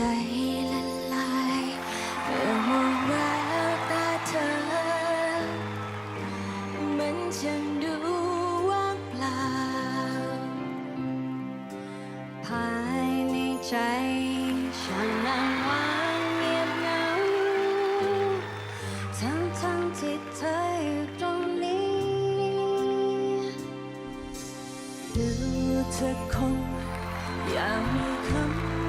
ใจละลายเมื่อมองแวตาเธอ มันช่ดูว่างเปล่า ภายในใจช่างนางวางเงียบงาทั้ทั้งที่เธออยู่ตรงนี้ ดูเธอคงอยากมีคำ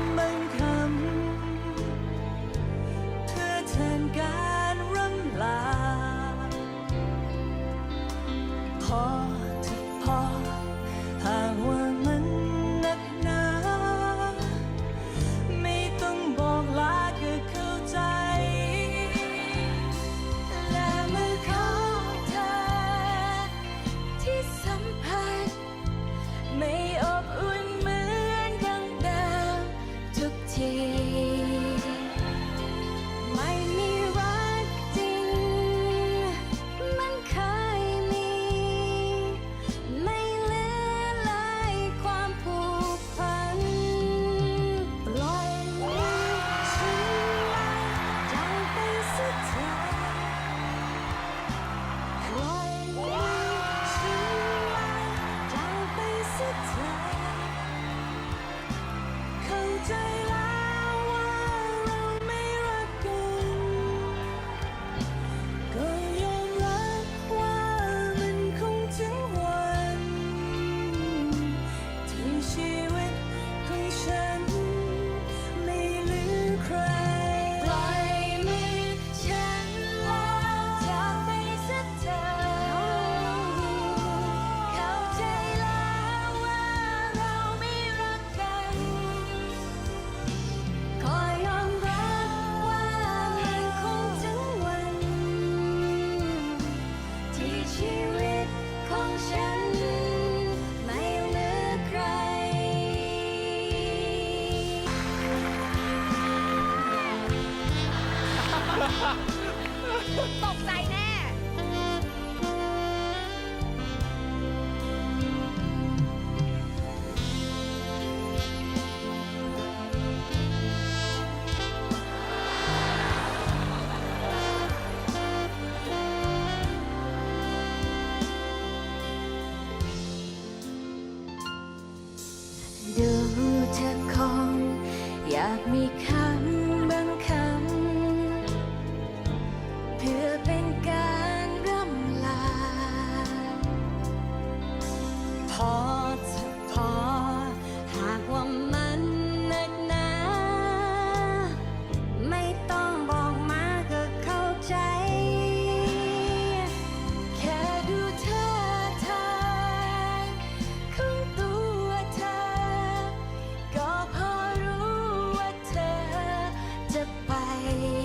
ตกใจแน่ ดูเธอคงอยากมีค I.